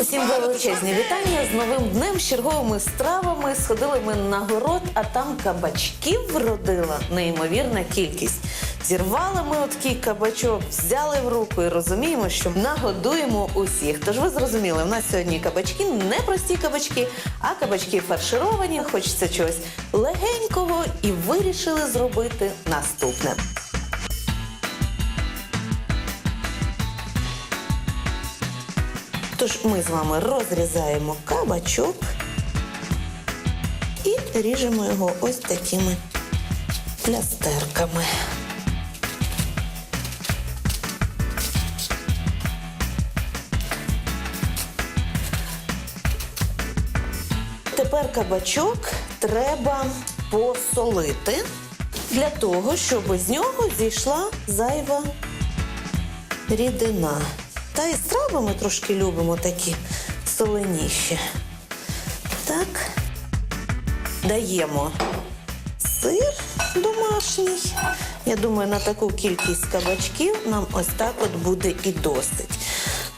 Усім величезні вітання з новим днем, з черговими стравами. Сходили ми на город, а там кабачків вродила неймовірна кількість. Зірвали ми такий кабачок, взяли в руку і розуміємо, що нагодуємо усіх. Тож ви зрозуміли, у нас сьогодні кабачки не прості кабачки, а кабачки фаршировані. Хочеться чогось легенького і вирішили зробити наступне. Тож ми з вами розрізаємо кабачок і ріжемо його ось такими плястерками. Тепер кабачок треба посолити для того, щоб з нього зійшла зайва рідина. Та і страви ми трошки любимо такі соленіші. Так, даємо сир домашній. Я думаю, на таку кількість кабачків нам ось так от буде і досить.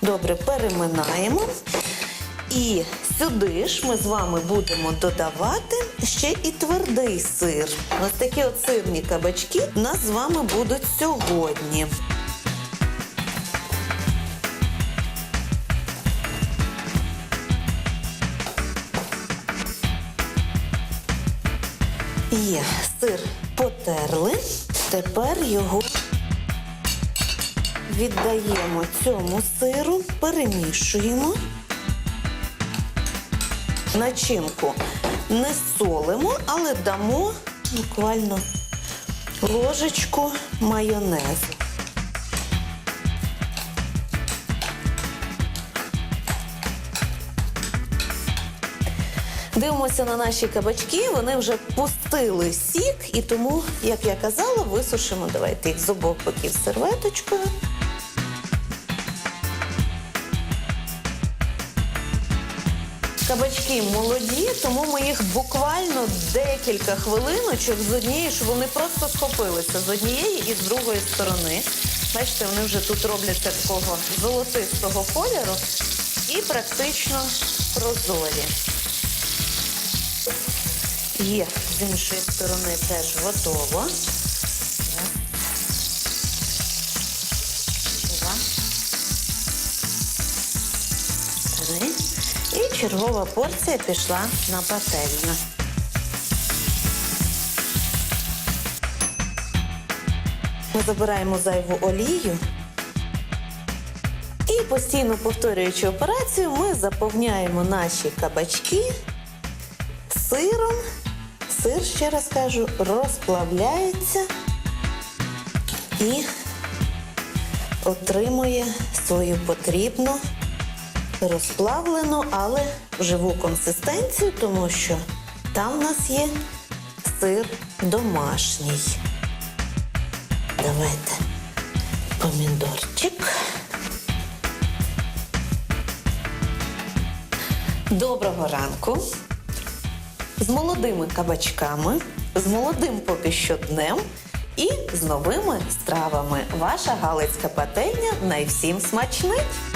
Добре, переминаємо. І сюди ж ми з вами будемо додавати ще і твердий сир. Ось такі от сирні кабачки у нас з вами будуть сьогодні. Є сир потерли. Тепер його віддаємо цьому сиру, перемішуємо. Начинку не солимо, але дамо буквально ложечку майонезу. Дивимося на наші кабачки, вони вже пустили сік, і тому, як я казала, висушимо. Давайте їх з обох боків серветочкою. Кабачки молоді, тому ми їх буквально декілька хвилиночок з однієї, щоб вони просто схопилися з однієї і з другої сторони. Бачите, вони вже тут робляться такого золотистого кольору і практично прозорі. Є з іншої сторони теж готово. Два. Три. І чергова порція пішла на пательню. Ми забираємо зайву олію. І постійно повторюючи операцію, ми заповняємо наші кабачки сиром. Сир, ще раз кажу, розплавляється і отримує свою потрібну розплавлену, але живу консистенцію, тому що там в нас є сир домашній. Давайте помідорчик. Доброго ранку з молодими кабачками, з молодим поки що днем і з новими стравами. Ваша галицька пательня найвсім смачнить!